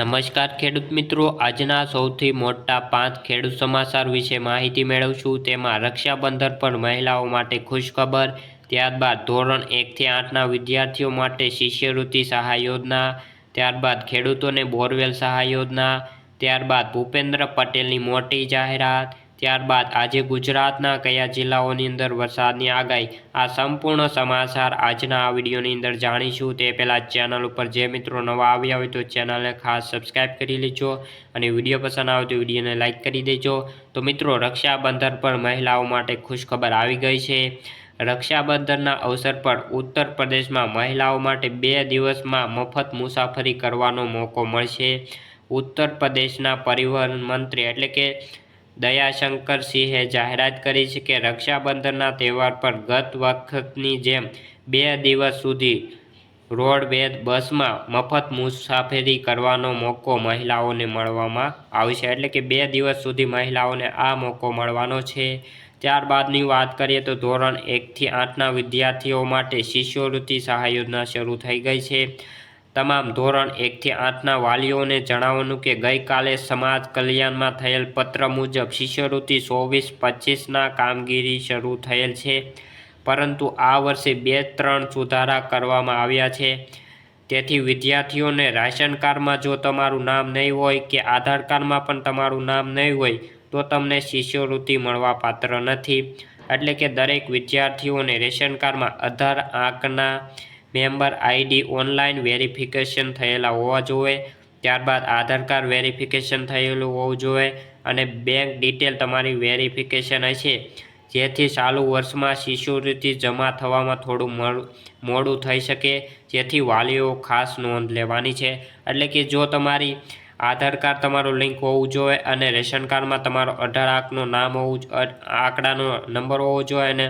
નમસ્કાર ખેડૂત મિત્રો. આજના સૌથી મોટા પાંચ ખેડૂત સમાચાર વિશે માહિતી મેળવશું. તેમાં રક્ષાબંધન પર મહિલાઓ માટે ખુશખબર. ત્યારબાદ ધોરણ એકથી આઠના વિદ્યાર્થીઓ માટે શિષ્યવૃત્તિ સહાય યોજના. ત્યારબાદ ખેડૂતોને બોરવેલ સહાય યોજના. ત્યારબાદ ભૂપેન્દ્ર પટેલની મોટી જાહેરાત. ત્યારબાદ આજે ગુજરાતના કયા જિલ્લાઓની અંદર વરસાદની આગાહી? આ સંપૂર્ણ સમાચાર આજના આ વિડીયોની અંદર જાણીશું. તે પહેલાં ચેનલ ઉપર જે મિત્રો નવા આવ્યા હોય તો ચેનલને ખાસ સબસ્ક્રાઈબ કરી લેજો અને વીડિયો પસંદ આવે તો વિડીયોને લાઇક કરી દેજો. તો મિત્રો, રક્ષાબંધન પર મહિલાઓ માટે ખુશખબર આવી ગઈ છે. રક્ષાબંધનના અવસર પર ઉત્તર પ્રદેશમાં મહિલાઓ માટે બે દિવસમાં મફત મુસાફરી કરવાનો મોકો મળશે. ઉત્તર પ્રદેશના પરિવહન મંત્રી એટલે કે દયાશંકર સિંહે જાહેરાત કરી છે કે રક્ષાબંધનના તહેવાર પર ગત વખતની જેમ બે દિવસ સુધી રોડવેજ બસમાં મફત મુસાફરી કરવાનો મોકો મહિલાઓને મળવામાં આવશે. એટલે કે બે દિવસ સુધી મહિલાઓને આ મોકો મળવાનો છે. ત્યારબાદની વાત કરીએ તો ધોરણ એકથી આઠના વિદ્યાર્થીઓ માટે શિષ્યવૃત્તિ સહાય યોજના શરૂ થઈ ગઈ છે. તમામ ધોરણ એકથી આઠના વાલીઓને જણાવવાનું કે ગઈકાલે સમાજ કલ્યાણમાં થયેલ પત્ર મુજબ શિષ્યવૃત્તિ ચોવીસ પચીસના કામગીરી શરૂ થયેલ છે. પરંતુ આ વર્ષે બે ત્રણ સુધારા કરવામાં આવ્યા છે. તેથી વિદ્યાર્થીઓને રાશન કાર્ડમાં જો તમારું નામ નહીં હોય કે આધાર કાર્ડમાં પણ તમારું નામ નહીં હોય, તો તમને શિષ્યવૃત્તિ મળવા પાત્ર નથી. એટલે કે દરેક વિદ્યાર્થીઓને રેશન કાર્ડમાં આધાર, આંકના મેમ્બર આઈડી ઓનલાઈન વેરિફિકેશન થયેલા હોવા જોઈએ. ત્યારબાદ આધાર કાર્ડ વેરિફિકેશન થયેલું હોવું જોઈએ અને બેંક ડિટેલ તમારી વેરિફિકેશન હશે. જેથી ચાલુ વર્ષમાં શિષ્યવૃત્તિ જમા થવામાં થોડું મોડું થઈ શકે. જેથી વાલીઓ ખાસ નોંધ લેવાની છે. એટલે કે જો તમારી આધાર કાર્ડ તમારું લિંક હોવું જોઈએ અને રેશન કાર્ડમાં તમારો અઢાર આંકનું નામ હોવું આંકડાનો નંબર હોવો જોઈએ અને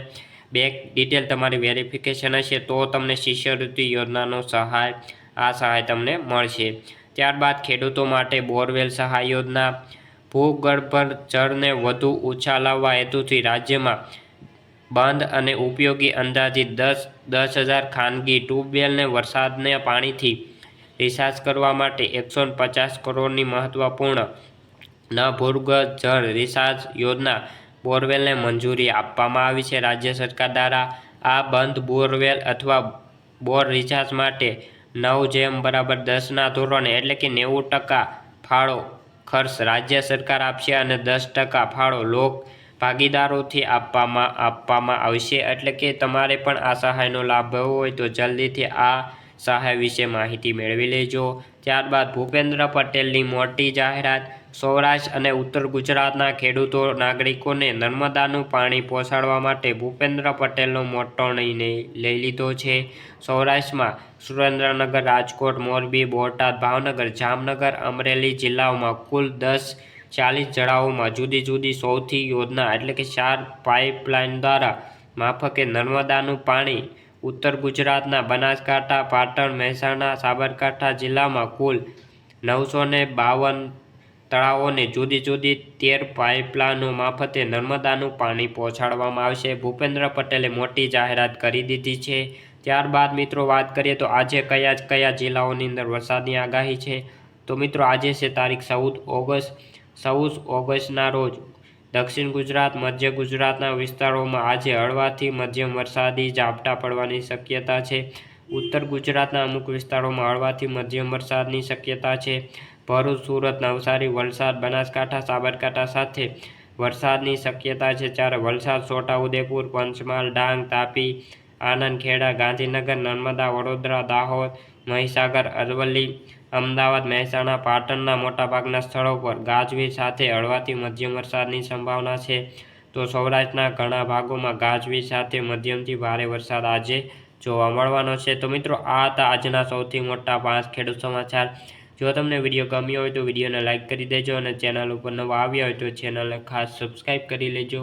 બેંક ડિટેલ તમારી વેરિફિકેશન હશે તો તમને શિષ્યવૃત્તિ યોજનાનો સહાય, આ સહાય તમને મળશે. ત્યારબાદ ખેડૂતો માટે બોરવેલ સહાય યોજના, ભૂગર્ભ જળને વધુ ઓછા લાવવા હેતુથી રાજ્યમાં બંધ અને ઉપયોગી અંદાજિત દસ દસ હજાર ખાનગી ટ્યુબવેલને વરસાદને પાણીથી રિસાર્જ કરવા માટે એકસો પચાસ કરોડની મહત્વપૂર્ણ ન ભૂગર્ભ જળ રિસાર્જ યોજના બોરવેલને મંજૂરી આપવામાં આવી છે. રાજ્ય સરકાર દ્વારા આ બંધ બોરવેલ અથવા બોર રિચાર્જ માટે નવ જેમ બરાબર દસના ધોરણે એટલે કે નેવું ટકા ફાળો ખર્ચ રાજ્ય સરકાર આપશે અને દસ ટકા ફાળો લોક ભાગીદારોથી આપવામાં આપવામાં આવશે. એટલે કે તમારે પણ આ સહાયનો લાભ લેવો હોય તો જલ્દીથી આ સહાય વિશે માહિતી મેળવી લેજો. ત્યારબાદ ભૂપેન્દ્ર પટેલની મોટી જાહેરાત. સૌરાષ્ટ્ર અને ઉત્તર ગુજરાતના ખેડૂતો, નાગરિકોને નર્મદાનું પાણી પહોંચાડવા માટે ભૂપેન્દ્ર પટેલનો મોટો નિર્ણય લઈ લીધો છે. સૌરાષ્ટ્રમાં સુરેન્દ્રનગર, રાજકોટ, મોરબી, બોટાદ, ભાવનગર, જામનગર, અમરેલી જિલ્લાઓમાં કુલ દસ ચાલીસ જળાઓમાં જુદી જુદી સૌથી યોજના એટલે કે ચાર પાઇપલાઇન દ્વારા માફકે નર્મદાનું પાણી ઉત્તર ગુજરાતના બનાસકાંઠા, પાટણ, મહેસાણા, સાબરકાંઠા જિલ્લામાં કુલ નવસો ને બાવન તળાવોને જુદી જુદી તેર પાઇપલાઇનો મારફતે નર્મદાનું પાણી પહોંચાડવામાં આવશે. ભૂપેન્દ્ર પટેલે મોટી જાહેરાત કરી દીધી છે. ત્યારબાદ મિત્રો વાત કરીએ તો આજે કયા કયા જિલ્લાઓની અંદર વરસાદની આગાહી છે? તો મિત્રો આજે છે તારીખ ચૌદ ઓગસ્ટ. ચૌદ ઓગસ્ટના રોજ દક્ષિણ ગુજરાત, મધ્ય ગુજરાતના વિસ્તારોમાં આજે હળવાથી મધ્યમ વરસાદી ઝાપટા પડવાની શક્યતા છે. ઉત્તર ગુજરાતના અમુક વિસ્તારોમાં હળવાથી મધ્યમ વરસાદની શક્યતા છે. ભરૂચ, સુરત, નવસારી, વલસાડ, બનાસકાંઠા, સાબરકાંઠા સાથે વરસાદની શક્યતા છે. જ્યારે વલસાડ છોટાઉદેપુર પંચમહાલ, ડાંગ, તાપી આનંદ ખેડા, ગાંધીનગર, નર્મદા, વડોદરા, દાહોદ, મહીસાગર, અરવલ્લી, અમદાવાદ, મહેસાણા, પાટણના મોટાભાગના સ્થળો પર ગાજવીજ સાથે હળવાથી મધ્યમ વરસાદની સંભાવના છે. તો સૌરાષ્ટ્રના ઘણા ભાગોમાં ગાજવીજ સાથે મધ્યમથી ભારે વરસાદ આજે જોવા મળવાનો છે. તો મિત્રો, આ હતા આજના સૌથી મોટા પાંચ ખેડૂત સમાચાર. જો તમને વીડિયો ગમ્યો હોય તો વિડીયોને લાઇક કરી દેજો અને ચેનલ ઉપર નવા આવ્યા હોય તો ચેનલને ખાસ સબસ્ક્રાઈબ કરી લેજો.